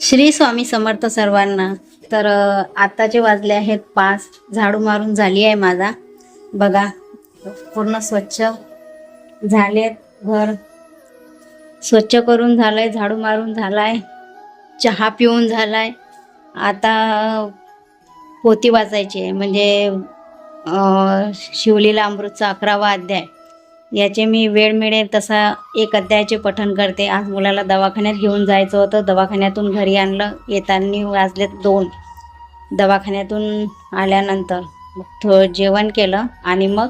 श्री स्वामी समर्थ सर्वांना. तर आत्ताचे वाजले आहेत पाच. झाडू मारून झाली आहे माझा. बघा पूर्ण स्वच्छ झाले घर. स्वच्छ करून झालंय झाडू मारून झालाय चहा पिऊन झालाय. आता पोती वाचायची आहे. म्हणजे शिवलीला अमृतचा अकरावा अध्याय. याचे मी वेळ मिळेल तसा एक अध्यायाचे पठण करते. आज मुलाला दवाखान्यात घेऊन जायचं होतं. दवाखान्यातून घरी आणलं. येताना वाजले दोन. दवाखान्यातून आल्यानंतर मग थो जेवण केलं आणि मग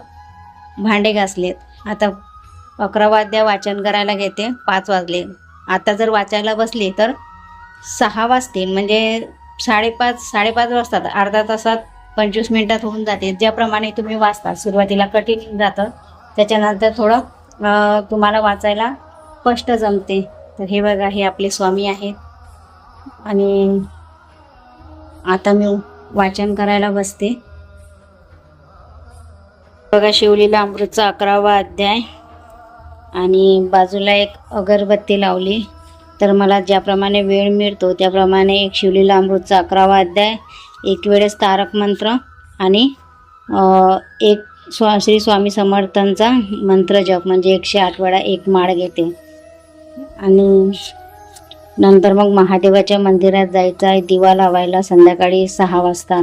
भांडे घासलेत. आता अकरा अध्याय वाचन करायला घेते. पाच वाजले. आता जर वाचायला बसली तर सहा वाजतील. म्हणजे साडेपाच साडेपाच वाजतात. अर्धा तासात पंचवीस मिनिटात होऊन जाते. ज्याप्रमाणे तुम्ही वाचता. सुरुवातीला कठीण जातं. त्याच्यानंतर थोडं तुम्हाला वाचायला स्पष्ट जमते. तर हे बघा हे आपले स्वामी आहेत. आणि आता मी वाचन करायला बसते. बघा शिवलीला अमृतचा अकरावा अध्याय. आणि बाजूला एक अगरबत्ती लावली. तर मला ज्याप्रमाणे वेळ मिळतो त्याप्रमाणे एक शिवलीला अमृतचा अकरावा अध्याय एक वेळेस तारक मंत्र आणि एक स्वा श्री स्वामी समर्थांचा मंत्र जप म्हणजे एकशे आठ वेळा एक माळ घेते. आणि नंतर मग महादेवाच्या मंदिरात जायचं आहे दिवा लावायला संध्याकाळी सहा वाजता.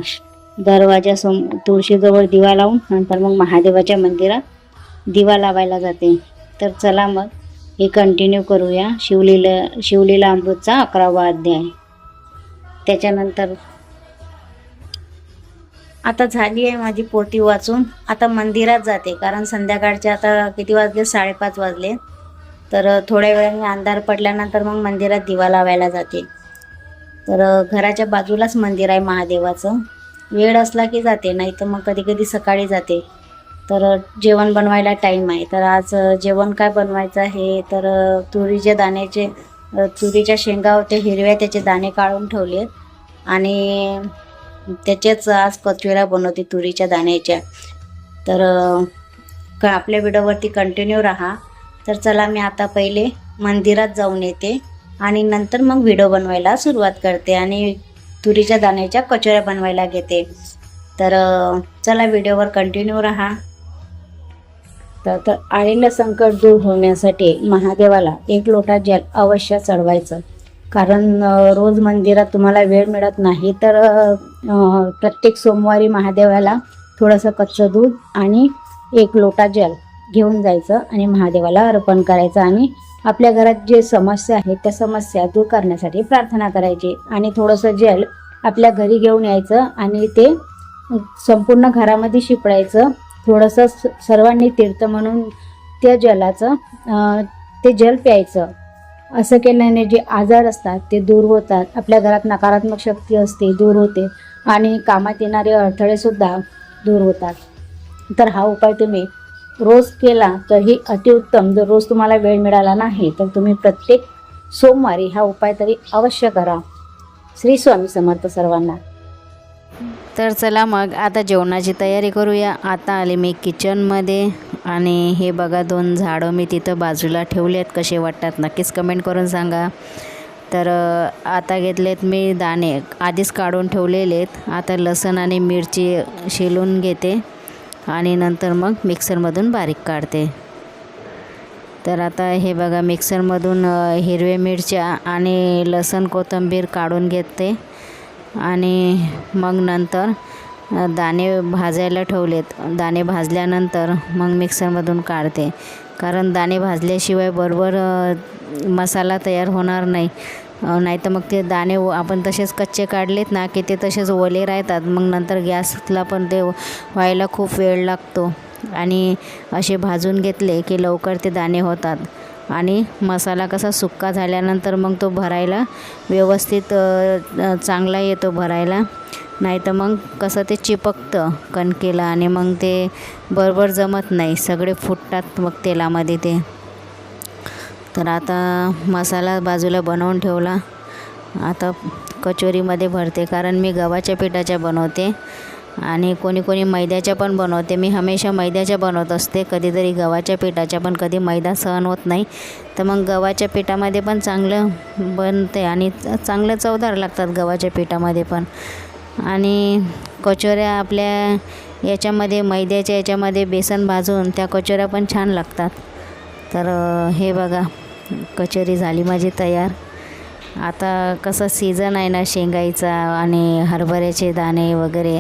दरवाजा सम तुळशीजवळ दिवा लावून नंतर मग महादेवाच्या मंदिरात दिवा लावायला जाते. तर चला मग हे कंटिन्यू करूया. शिवलीला शिवलीला अमृतचा अकरावा अध्याय. त्याच्यानंतर आता झाली आहे माझी पोती वाचून. आता मंदिरात जाते कारण संध्याकाळचे आता किती वाजले? साडेपाच वाजले. तर थोड्या वेळाने अंधार पडल्यानंतर मग मंदिरात दिवा लावायला जाते. तर घराच्या बाजूलाच मंदिर आहे महादेवाचं. वेळ असला की जाते नाही तर मग कधी कधी सकाळी जाते. तर जेवण बनवायला टाईम आहे. तर आज जेवण काय बनवायचं आहे? तर तुरीच्या दाण्याचे तुरीच्या शेंगा होते हिरव्या त्याचे दाणे काढून ठेवलेत. आणि त्याचेच आज कचोऱ्या बनवते तुरीच्या दाण्याच्या. तर का आपल्या व्हिडिओवरती कंटिन्यू राहा. तर चला मी आता पहिले मंदिरात जाऊन येते आणि नंतर मग व्हिडिओ बनवायला सुरुवात करते आणि तुरीच्या दाण्याच्या कचोऱ्या बनवायला घेते. तर चला व्हिडिओवर कंटिन्यू राहा. तर तर आलेलं संकट दूर होण्यासाठी महादेवाला एक लोटा जल अवश्य चढवायचं. कारण रोज मंदिरात तुम्हाला वेळ मिळत नाही. तर प्रत्येक सोमवारी महादेवाला थोडंसं कच्चं दूध आणि एक लोटा जल घेऊन जायचं आणि महादेवाला अर्पण करायचं. आणि आपल्या घरात जे समस्या आहेत त्या समस्या दूर करण्यासाठी प्रार्थना करायची आणि थोडंसं जल आपल्या घरी घेऊन यायचं आणि ते संपूर्ण घरामध्ये शिपडायचं. थोडंसं स- सर्वांनी तीर्थ म्हणून त्या जलाचं ते जल प्यायचं. असं केल्याने जे आजार असतात ते दूर होतात. आपल्या घरात नकारात्मक शक्ती असते दूर होते. आणि कामात येणारे अडथळेसुद्धा दूर होतात. तर हा उपाय तुम्ही रोज केला तर ही अतिउत्तम. जर रोज तुम्हाला वेळ मिळाला नाही तर तुम्ही प्रत्येक सोमवारी हा उपाय तरी अवश्य करा. श्री स्वामी समर्थ सर्वांना. तर चला मग आता जेवणाची तयारी करूया. आता आले मी किचनमध्ये आणि हे बघा दोन झाडं मी तिथं बाजूला ठेवले आहेत कसे वाटतात नक्कीच कमेंट करून सांगा. तर आता घेतलेत मी दाणे. आधीच काढून ठेवलेले आहेत आता लसण आणि मिरची शिलून घेते आणि नंतर मग मिक्सरमधून बारीक काढते. तर आता हे बघा मिक्सरमधून हिरवे हिरव्या मिरच्या आणि लसण कोथिंबीर काढून घेते. आणि मग नंतर दाणे भाजायला ठेवलेत. दाणे भाजल्यानंतर मग मिक्सरमधून काढते. कारण दाणे भाजल्याशिवाय बरोबर मसाला तयार होणार नाही. नाही तर मग ते दाणे व- आपण तसेच कच्चे काढलेत ना की ते तसेच ओले राहतात. मग नंतर गॅसला पण ते व्हायला खूप वेळ लागतो. आणि असे भाजून घेतले की लवकर ते दाणे होतात. आणि मसाला कसा सुक्का झाल्यानंतर मग तो भरायला व्यवस्थित चांगला येतो भरायला. नाही तर मग कसं ते चिपकतं कणकेला आणि मग ते बरोबर जमत नाही. सगळे फुटतात मग तेलामध्ये ते. तर आता मसाला बाजूला बनवून ठेवला. आता कचोरीमध्ये भरते कारण मी गव्हाच्या पिठाच्या बनवते. आणि कोणी कोणी मैद्याच्या पण बनवते. मी हमेशा मैद्याच्या बनवत असते. कधीतरी गव्हाच्या पिठाच्या पण कधी मैदा सहन होत नाही. तर मग गव्हाच्या पिठामध्ये पण चांगलं बनते आणि चांगलं चवदार लागतात गव्हाच्या पिठामध्ये पण. आणि कचोऱ्या आपल्या याच्यामध्ये मैद्याच्या याच्यामध्ये बेसन भाजून त्या कचोऱ्या पण छान लागतात. तर हे बघा कचोरी झाली माझी तयार. आता कसं सीझन आहे ना शेंगाईचा आणि हरभऱ्याचे दाणे वगैरे.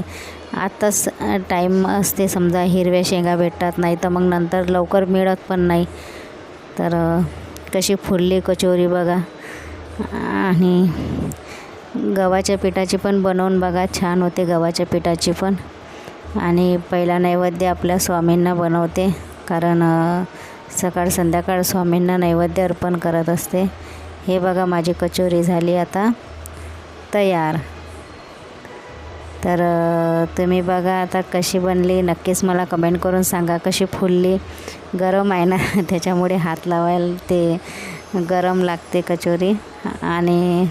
आत्ताच टाईम असते समजा हिरव्या शेंगा भेटतात नाही तर मग नंतर लवकर मिळत पण नाही. तर कशी फुलली कचोरी बघा. आणि गव्हाच्या पिठाची पण बनवून बघा छान होते गव्हाच्या पिठाची पण. आणि पहिला नैवेद्य आपल्या स्वामींना बनवते कारण सकाळ संध्याकाळ स्वामींना नैवेद्य अर्पण करत असते. हे बघा माझी कचोरी झाली आता. तयार. तर तुम्ही बघा आता कशी बनली. नक्कीच मला कमेंट करून सांगा कशी फुलली. गरम आहे ना त्याच्यामुळे हात लावायला ते गरम लागते कचोरी. आणि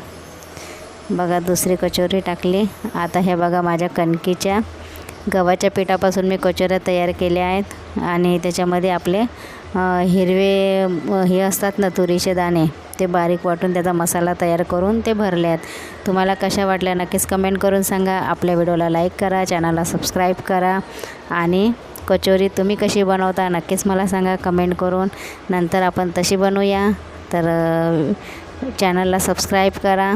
बघा दुसरी कचोरी टाकली. आता हे बघा माझ्या कणकीच्या गव्हाच्या पिठापासून मी कचोऱ्या तयार केल्या आहेत. आणि त्याच्यामध्ये आपले हिरवे हे असतात ना तुरीचे दाणे ते बारीक वाटून त्याचा मसाला तयार करून ते भरले आहेत. तुम्हाला कशा वाटल्या नक्कीच कमेंट करून सांगा. आपल्या व्हिडिओला लाईक करा चॅनलला सबस्क्राईब करा आणि कचोरी तुम्ही कशी बनवता नक्कीच मला सांगा कमेंट करून. नंतर आपण तशी बनवूया. तर चॅनलला सबस्क्राईब करा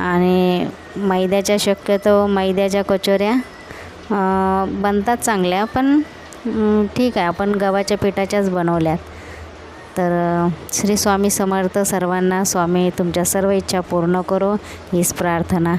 आणि मैद्याच्या शक्यतो मैद्याच्या कचोऱ्या बनतात चांगल्या पण ठीक आहे. आपण गव्हाच्या पिठाच्याच बनवल्यात. तर श्री स्वामी समर्थ सर्वांना स्वामी तुमच्या सर्व इच्छा पूर्ण करो. हीच प्रार्थना.